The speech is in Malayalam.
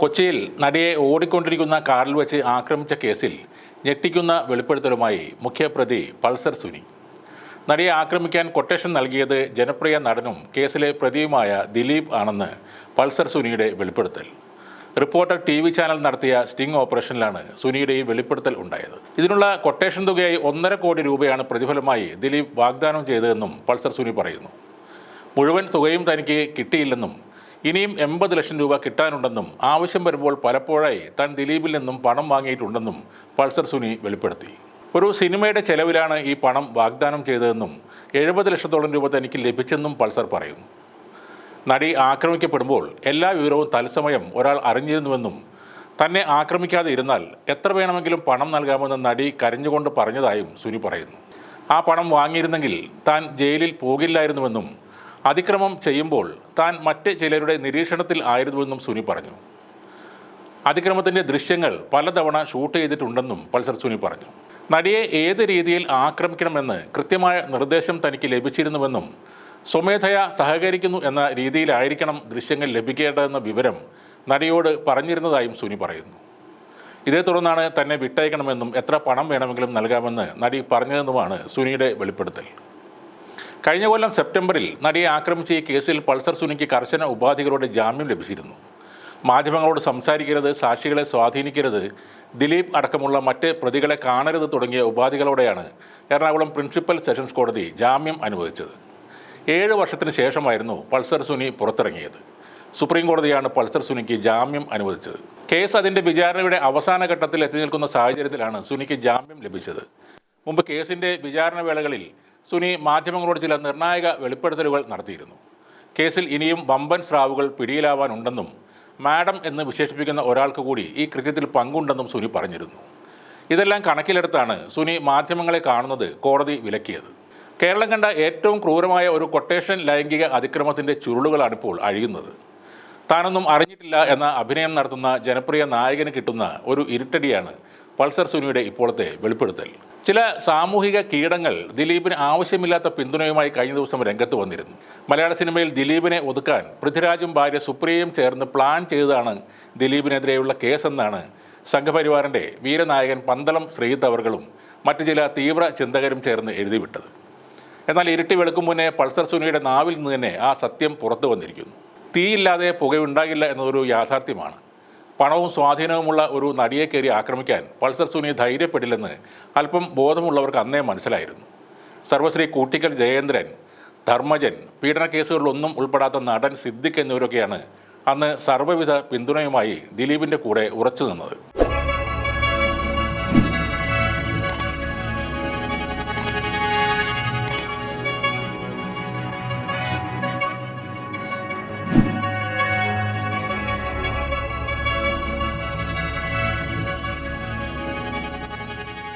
കൊച്ചിയിൽ നടിയെ ഓടിക്കൊണ്ടിരിക്കുന്ന കാറിൽ വെച്ച് ആക്രമിച്ച കേസിൽ ഞെട്ടിക്കുന്ന വെളിപ്പെടുത്തലുമായി മുഖ്യപ്രതി പൾസർ സുനി. നടിയെ ആക്രമിക്കാൻ കൊട്ടേഷൻ നൽകിയത് ജനപ്രിയ നടനും കേസിലെ പ്രതിയുമായ ദിലീപ് ആണെന്ന് പൾസർ സുനിയുടെ വെളിപ്പെടുത്തൽ. റിപ്പോർട്ടർ ടി വി ചാനൽ നടത്തിയ സ്റ്റിംഗ് ഓപ്പറേഷനിലാണ് സുനിയുടെ ഈ വെളിപ്പെടുത്തൽ ഉണ്ടായത്. ഇതിനുള്ള കൊട്ടേഷൻ തുകയായി ഒന്നര കോടി രൂപയാണ് പ്രതിഫലമായി ദിലീപ് വാഗ്ദാനം ചെയ്തതെന്നും പൾസർ സുനി പറയുന്നു. മുഴുവൻ തുകയും തനിക്ക് കിട്ടിയില്ലെന്നും ഇനിയും എൺപത് ലക്ഷം രൂപ കിട്ടാനുണ്ടെന്നും ആവശ്യം വരുമ്പോൾ പലപ്പോഴായി താൻ ദിലീപിൽ നിന്നും പണം വാങ്ങിയിട്ടുണ്ടെന്നും പൾസർ സുനി വെളിപ്പെടുത്തി. ഒരു സിനിമയുടെ ചെലവിലാണ് ഈ പണം വാഗ്ദാനം ചെയ്തതെന്നും എഴുപത് ലക്ഷത്തോളം രൂപ തനിക്ക് ലഭിച്ചെന്നും പൾസർ പറയുന്നു. നടി ആക്രമിക്കപ്പെടുമ്പോൾ എല്ലാ വിവരവും തത്സമയം ഒരാൾ അറിഞ്ഞിരുന്നുവെന്നും തന്നെ ആക്രമിക്കാതെ ഇരുന്നാൽ എത്ര വേണമെങ്കിലും പണം നൽകാമെന്ന് നടി കരഞ്ഞുകൊണ്ട് പറഞ്ഞതായും സുനി പറയുന്നു. ആ പണം വാങ്ങിയിരുന്നെങ്കിൽ താൻ ജയിലിൽ പോകില്ലായിരുന്നുവെന്നും അതിക്രമം ചെയ്യുമ്പോൾ താൻ മറ്റ് ചിലരുടെ നിരീക്ഷണത്തിൽ ആയിരുന്നുവെന്നും സുനി പറഞ്ഞു. അതിക്രമത്തിന്റെ ദൃശ്യങ്ങൾ പലതവണ ഷൂട്ട് ചെയ്തിട്ടുണ്ടെന്നും പൾസർ സുനി പറഞ്ഞു. നടിയെ ഏത് രീതിയിൽ ആക്രമിക്കണമെന്ന് കൃത്യമായ നിർദ്ദേശം തനിക്ക് ലഭിച്ചിരുന്നുവെന്നും സ്വമേധയാ സഹകരിക്കുന്നു എന്ന രീതിയിലായിരിക്കണം ദൃശ്യങ്ങൾ ലഭിക്കേണ്ടതെന്ന വിവരം നടിയോട് പറഞ്ഞിരുന്നതായും സുനി പറയുന്നു. ഇതേ തുടർന്നാണ് തന്നെ വിട്ടയക്കണമെന്നും എത്ര പണം വേണമെങ്കിലും നൽകാമെന്ന് നടി പറഞ്ഞതെന്നുമാണ് സുനിയുടെ വെളിപ്പെടുത്തൽ. കഴിഞ്ഞ കൊല്ലം സെപ്റ്റംബറിൽ നടിയെ ആക്രമിച്ച ഈ കേസിൽ പൾസർ സുനിക്ക് കർശന ഉപാധികളോടെ ജാമ്യം ലഭിച്ചിരുന്നു. മാധ്യമങ്ങളോട് സംസാരിക്കരുത് സാക്ഷികളെ സ്വാധീനിക്കരുത് ദിലീപ് അടക്കമുള്ള മറ്റ് പ്രതികളെ കാണരുത് തുടങ്ങിയ ഉപാധികളോടെയാണ് എറണാകുളം പ്രിൻസിപ്പൽ സെഷൻസ് കോടതി ജാമ്യം അനുവദിച്ചത്. ഏഴ് വർഷത്തിന് ശേഷമായിരുന്നു പൾസർ സുനി പുറത്തിറങ്ങിയത്. സുപ്രീം കോടതിയാണ് പൾസർ സുനിക്ക് ജാമ്യം അനുവദിച്ചത്. കേസ് അതിന്റെ വിചാരണയുടെ അവസാന ഘട്ടത്തിൽ എത്തി നിൽക്കുന്ന സാഹചര്യത്തിലാണ് സുനിക്ക് ജാമ്യം ലഭിച്ചത്. മുമ്പ് കേസിന്റെ വിചാരണ വേളകളിൽ സുനി മാധ്യമങ്ങളോട് ചില നിർണായക വെളിപ്പെടുത്തലുകൾ നടത്തിയിരുന്നു. കേസിൽ ഇനിയും വമ്പൻ സ്രാവുകൾ പിടിയിലാവാനുണ്ടെന്നും മാഡം എന്ന് വിശേഷിപ്പിക്കുന്ന ഒരാൾക്ക് കൂടി ഈ കൃത്യത്തിൽ പങ്കുണ്ടെന്നും സുനി പറഞ്ഞിരുന്നു. ഇതെല്ലാം കണക്കിലെടുത്താണ് സുനി മാധ്യമങ്ങളെ കാണുന്നത് കോടതി വിലക്കിയത്. കേരളം കണ്ട ഏറ്റവും ക്രൂരമായ ഒരു കൊട്ടേഷൻ ലൈംഗിക അതിക്രമത്തിന്റെ ചുരുളുകളാണിപ്പോൾ അഴിയുന്നത്. താനൊന്നും അറിഞ്ഞിട്ടില്ല എന്ന അഭിനയം നടത്തുന്ന ജനപ്രിയ നായകന് കിട്ടുന്ന ഒരു ഇരുട്ടടിയാണ് പൾസർ സുനിയുടെ ഇപ്പോഴത്തെ വെളിപ്പെടുത്തൽ. ചില സാമൂഹിക കീടങ്ങൾ ദിലീപിന് ആവശ്യമില്ലാത്ത പിന്തുണയുമായി കഴിഞ്ഞ ദിവസം രംഗത്ത് വന്നിരുന്നു. മലയാള സിനിമയിൽ ദിലീപിനെ ഒതുക്കാൻ പൃഥ്വിരാജും ഭാര്യ സുപ്രിയയും ചേർന്ന് പ്ലാൻ ചെയ്തതാണ് ദിലീപിനെതിരെയുള്ള കേസെന്നാണ് സംഘപരിവാറിന്റെ വീരനായകൻ പന്തളം ശ്രീജിത്ത് അവർകളും മറ്റു ചില തീവ്ര ചിന്തകരും ചേർന്ന് എഴുതിവിട്ടത്. എന്നാൽ ഇരുട്ടി വെളുക്കും മുന്നേ പൾസർ സുനിയുടെ നാവിൽ നിന്ന് തന്നെ ആ സത്യം പുറത്തു വന്നിരിക്കുന്നു. തീയില്ലാതെ പുകയുണ്ടാകില്ല എന്നതൊരു യാഥാർത്ഥ്യമാണ്. പണവും സ്വാധീനവുമുള്ള ഒരു നടിയെ കയറി ആക്രമിക്കാൻ പൾസർ സുനി ധൈര്യപ്പെടില്ലെന്ന് അല്പം ബോധമുള്ളവർക്ക് അന്നേ മനസ്സിലായിരുന്നു. സർവശ്രീ കൂട്ടിക്കൽ ജയേന്ദ്രൻ ധർമ്മജൻ പീഡന കേസുകളിലൊന്നും ഉൾപ്പെടാത്ത നടൻ സിദ്ദിഖ് എന്നിവരൊക്കെയാണ് അന്ന് സർവവിധ പിന്തുണയുമായി ദിലീപിന്റെ കൂടെ ഉറച്ചു നിന്നത്